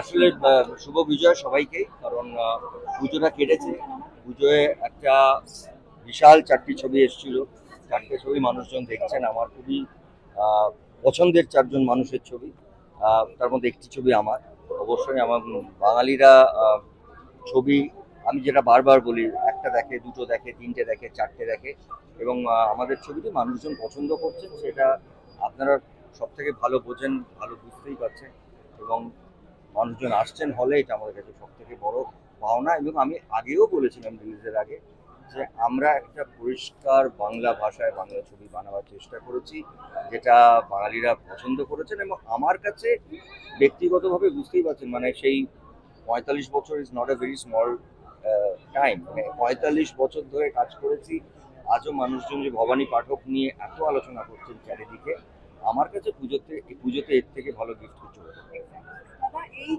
আসলে শুভ বিজয় সবাইকেই কারণ পুজোটা কেটেছে। পুজোয় একটা বিশাল চারটি ছবি এসেছিল। চারটে ছবি মানুষজন দেখছেন। আমার খুবই পছন্দের চারজন মানুষের ছবি। তার মধ্যে একটি ছবি আমার। অবশ্যই আমার বাঙালিরা ছবি, আমি যেটা বারবার বলি, একটা দেখে, দুটো দেখে, তিনটে দেখে, চারটে দেখে। এবং আমাদের ছবিটি মানুষজন পছন্দ করছেন, সেটা আপনারা সব থেকে ভালো বোঝেন, ভালো বুঝতেই পারছেন। এবং মানুষজন আসছেন হলে এটা আমাদের কাছে সব থেকে বড় পাওনা এবং আমি আগেও বলেছিলাম রিলিজের আগে যে আমরা একটা পরিষ্কার বাংলা ভাষায় বাংলা ছবি বানাবার চেষ্টা করেছি, যেটা বাঙালিরা পছন্দ করেছেন এবং আমার কাছে ব্যক্তিগতভাবে বুঝতেই পারছেন মানে সেই পঁয়তাল্লিশ বছর is not a very small time মানে পঁয়তাল্লিশ বছর ধরে কাজ করেছি আজও মানুষজন যে ভবানী পাঠক নিয়ে এত আলোচনা করছেন চারিদিকে, আমার কাছে পুজোতে পুজোতে এর থেকে ভালো গিফট কিছু হতে না।